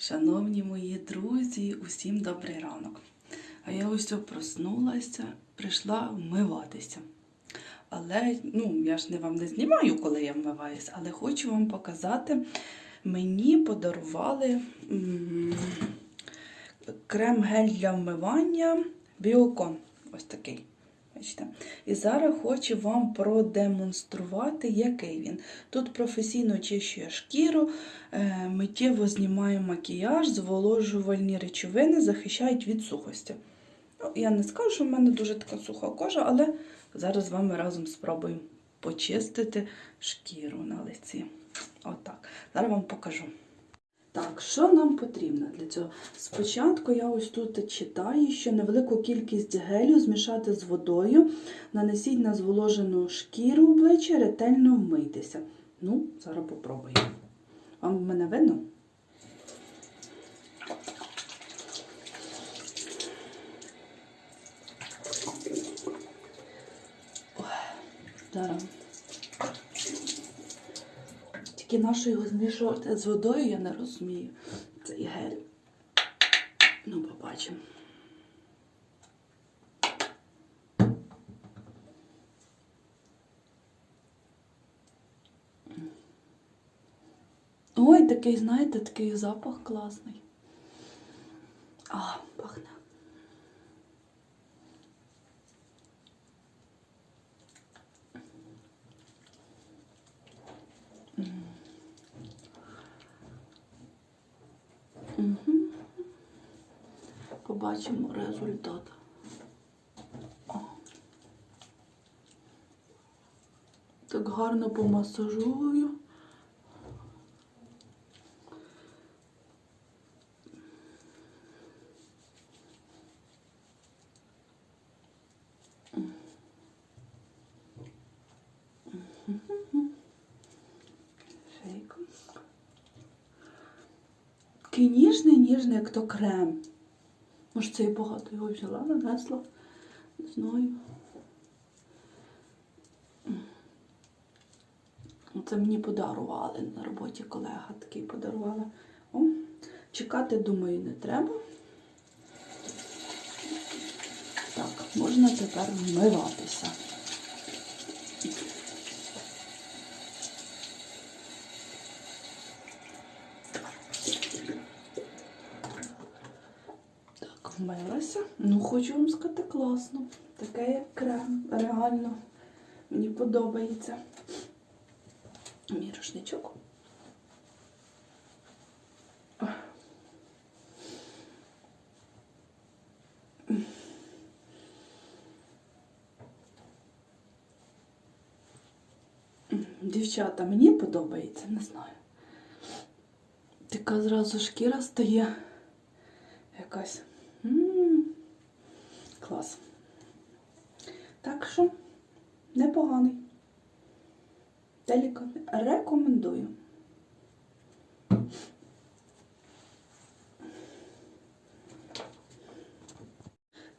Шановні мої друзі, усім добрий ранок. А я ось проснулася, прийшла вмиватися. Але ну, я ж не вам не знімаю, коли я вмиваюся, але хочу вам показати. Мені подарували крем-гель для вмивання Біокон. Ось такий. Бачите? І зараз хочу вам продемонструвати, який він. Тут професійно очищує шкіру, е, миттєво знімає макіяж, зволожувальні речовини захищають від сухості. Ну, я не скажу, що в мене дуже така суха кожа, але зараз з вами разом спробуємо почистити шкіру на лиці. Отак. Зараз вам покажу. Так, що нам потрібно для цього? Спочатку я ось тут читаю, що невелику кількість гелю змішати з водою, нанесіть на зволожену шкіру обличчя, ретельно вмийтеся. Ну, зараз попробую. Вам мене видно? Зараз. Тільки нащо його змішувати з водою, я не розумію. Цей гель. Ну, побачимо. Ой, такий, знаєте, такий запах класний. А, Побачимо результат. Так гарно помасажую. Такий ніжний, ніжний, як то крем. Може, це і багато його взяла, нанесла. Не знаю. Це мені подарували на роботі колега такий подарувала. О, чекати, думаю, не треба. Так, можна тепер вмиватися. Так, вмилася. Ну, хочу вам сказати класно. Таке як крем. Реально. Мені подобається. Мій рушничок. Дівчата, мені подобається, не знаю. Така зразу шкіра стає якась. Клас. Так що непоганий. Делікатний. Рекомендую.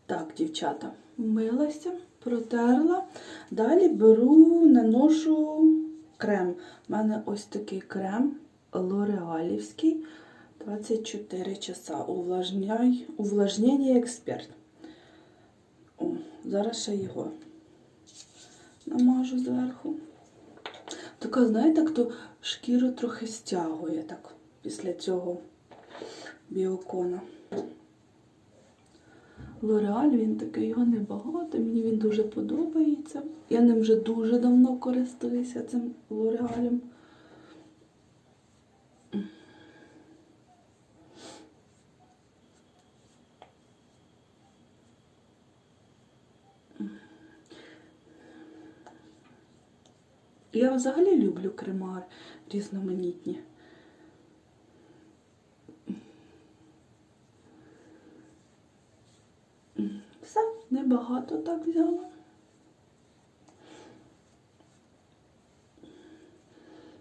Так, дівчата, вмилася, протерла. Далі беру, наношу крем. У мене ось такий крем лореалівський. 24 часа. Увлажняй, увлажнення експерт. Зараз ще його намажу зверху. Така, знаєте, хто шкіру трохи стягує так після цього біокона. Лореаль, він такий, його небагато, мені він дуже подобається. Я ним вже дуже давно користуюся цим лореалем. Я взагалі люблю крема різноманітні. Все, небагато так взяла.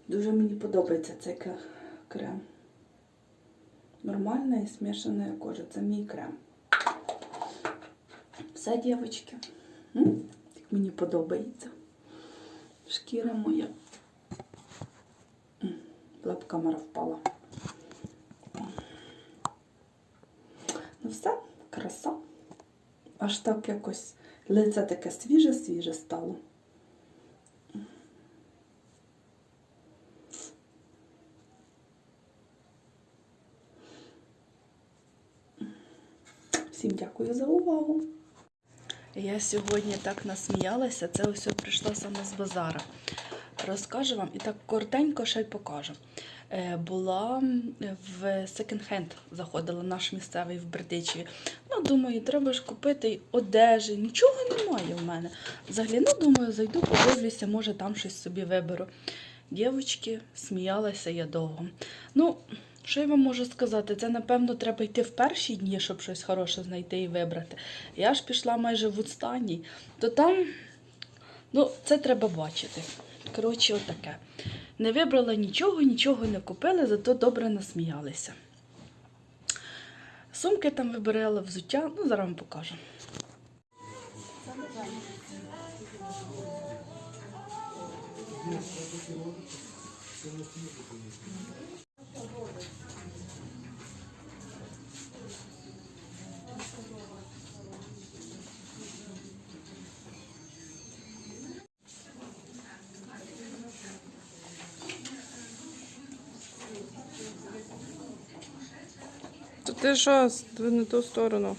Дуже мені подобається цей крем. Нормальна і смішана кожа. Це мій крем. Все, дівчатки. Мені подобається. Шкіра моя. Б камера впала. Все, краса. Аж так якось лице таке свіже-свіже стало. Всім дякую за увагу. Я сьогодні так насміялася, це ось прийшла саме з базара. Розкажу вам і так коротенько ще й покажу. Е, Була в секонд-хенд, заходила наш місцевий в Бердичеві. Ну, думаю, треба ж купити одежі. Нічого немає в мене. Взагалі, ну, думаю, зайду, подивлюся, може там щось собі виберу. Дівочки, сміялася я довго. Ну, що я вам можу сказати? Це, напевно, треба йти в перші дні, щоб щось хороше знайти і вибрати. Я ж пішла майже в останній, то там, ну, це треба бачити. Коротше, отаке. Не вибрала нічого, нічого не купила, зато добре насміялися. Сумки там вибирала, взуття, ну, зараз вам покажу. Ти що, не ту сторону?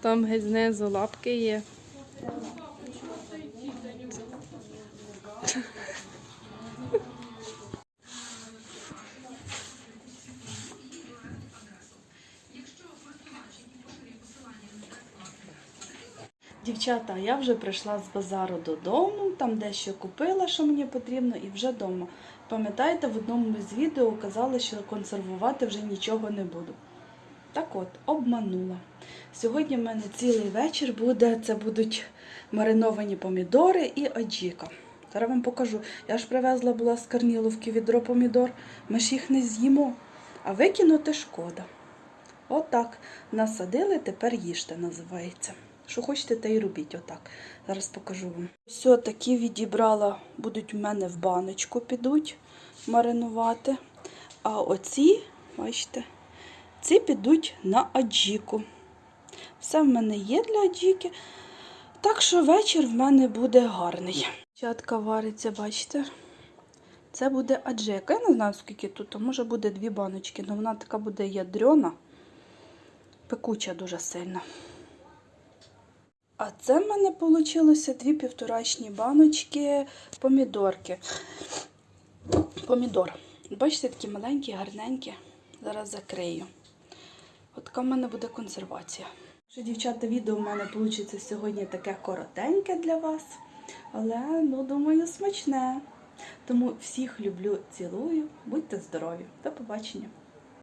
Там геть знизу лапки є. Дівчата, я вже прийшла з базару додому, там дещо купила, що мені потрібно, і вже вдома. Пам'ятаєте, в одному з відео казали, що консервувати вже нічого не буду. Так от, обманула. Сьогодні в мене цілий вечір буде. Це будуть мариновані помідори і аджіка. Зараз вам покажу. Я ж привезла була з Карніловки відро помідор. Ми ж їх не з'їмо, а викинути шкода. Отак. Насадили, тепер їжте, називається. Що хочете, те й робіть. Отак. Зараз покажу вам. Все, такі відібрала, будуть в мене в баночку підуть маринувати. А оці, бачите, ці підуть на аджіку. Все в мене є для аджіки. Так що вечір в мене буде гарний. Чатка вариться, бачите? Це буде аджика. Я не знаю, скільки тут, а може буде дві баночки, але вона така буде ядрена, пекуча дуже сильно. А це в мене вийшло дві півторачні баночки помідорки. Помідор. Бачите, такі маленькі, гарненькі. Зараз закрию. От така в мене буде консервація. Що, дівчата, відео в мене вийде сьогодні таке коротеньке для вас. Але, ну, думаю, смачне. Тому всіх люблю, цілую. Будьте здорові. До побачення.